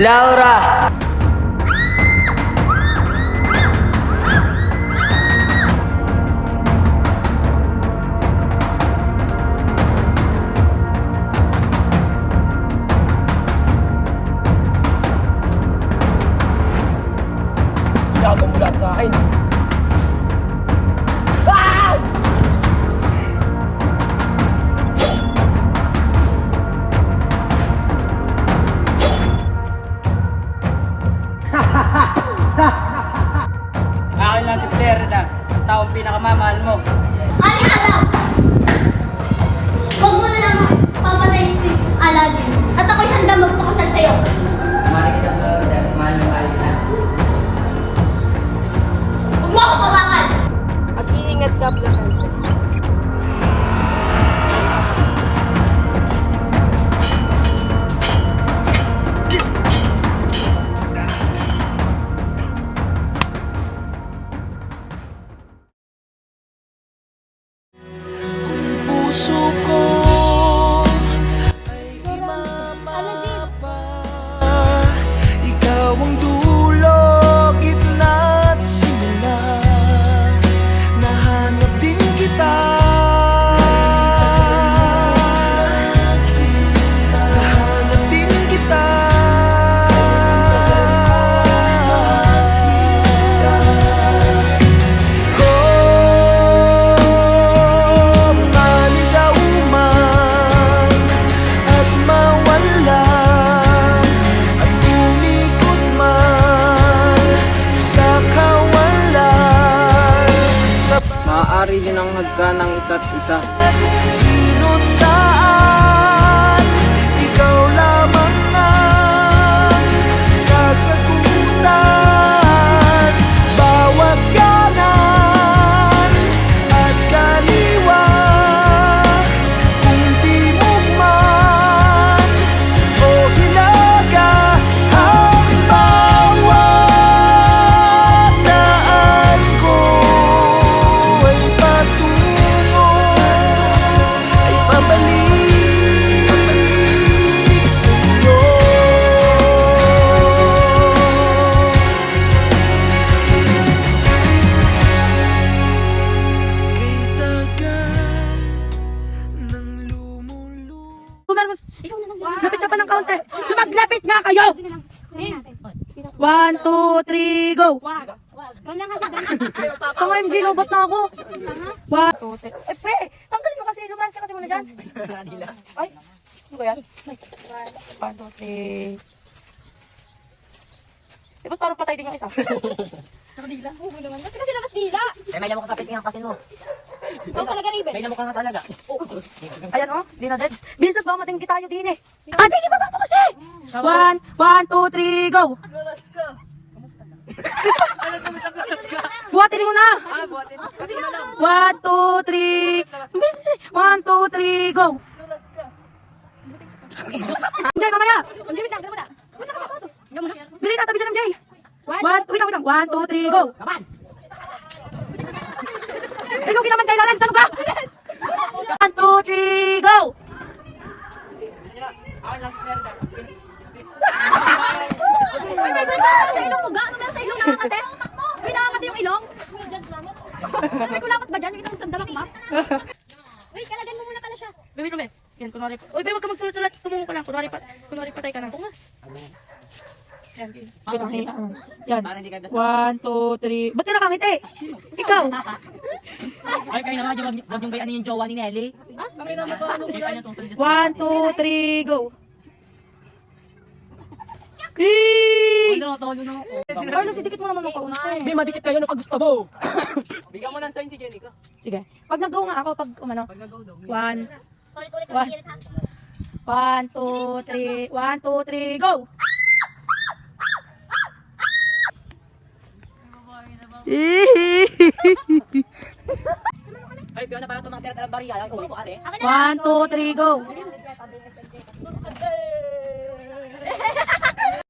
Laura! Akin lang si Flerda, ang taong pinakamamahal mo. Ali Adam! Huwag mo na lang papatayin si Aladdin. At ako'y handa magpakasal sa'yo. Mahal kita, Flerda. Mahal na mahal kita. Huwag mo ako kawakan! Mag-iingat ka, Placente. Ang nagkanang isa't isa. sinot saan Maglapit nga kayo! One, two, three, go! Ikaw na kasi Tanga MG, lobot na ako. One, two, three. Eh, pre, tanggalin mo kasi. Lumalas ka kasi muna dyan. Ay, ano ba yan? One, two, three. Eh, ba't parang patay din yung isa? Sa dila? Oo naman. Ba't kasi labas dila? Eh, may lamok kapit ng kasin mo. Ikaw talaga, Raven. May lamok ka nga talaga. Ayan oh, di na dead. Bisan ba matinggi tayo din eh. Ah, di ba po kasi? One, one, two, three, go! Lulas ka. Buhatin mo na! One, two, three. Bilis. One, two, three, go! Jay, mamaya! Hindi, wait lang. Ganun muna. Ba't nakasapatos? Ganun muna. Bili na, tabi siya ng Jay! One, wait lang, wait lang. One, two, three, go! Eh, saan ka? One, two, three, go! Uy, may banta! Sa ilong mo ga? Ano meron sa ilong nakakate? Uy, nakakate yung ilong? May kulamot ba dyan? May kagdamak ba? Uy, kalagan mo muna pala siya. Baby, tumi. Yan, kunwari pa. Uy, babe, wag ka magsulat-sulat. Tumungo ka lang. Kunwari pa. Kunwari patay ka na. Yan, yan. Wait hayaan. Yan. One, two, three. Ba't ka nakangiti? Ikaw. Ay, kayo naman, wag, wag yung gayanin yung jowa ni Nelly. One, two, three, go. Eee! Ano, tawalo na ako. Carlos, idikit mo naman ng kaunti. Hindi, madikit kayo gusto mo. Bigyan mo ng sign si Jenica. Sige. Pag nag-go nga ako, pag umano. Pag nag-go daw. One, Ulit-ulit One. ulit ha. one, two, three. One, two, three, go. Ay, One, two, three, go.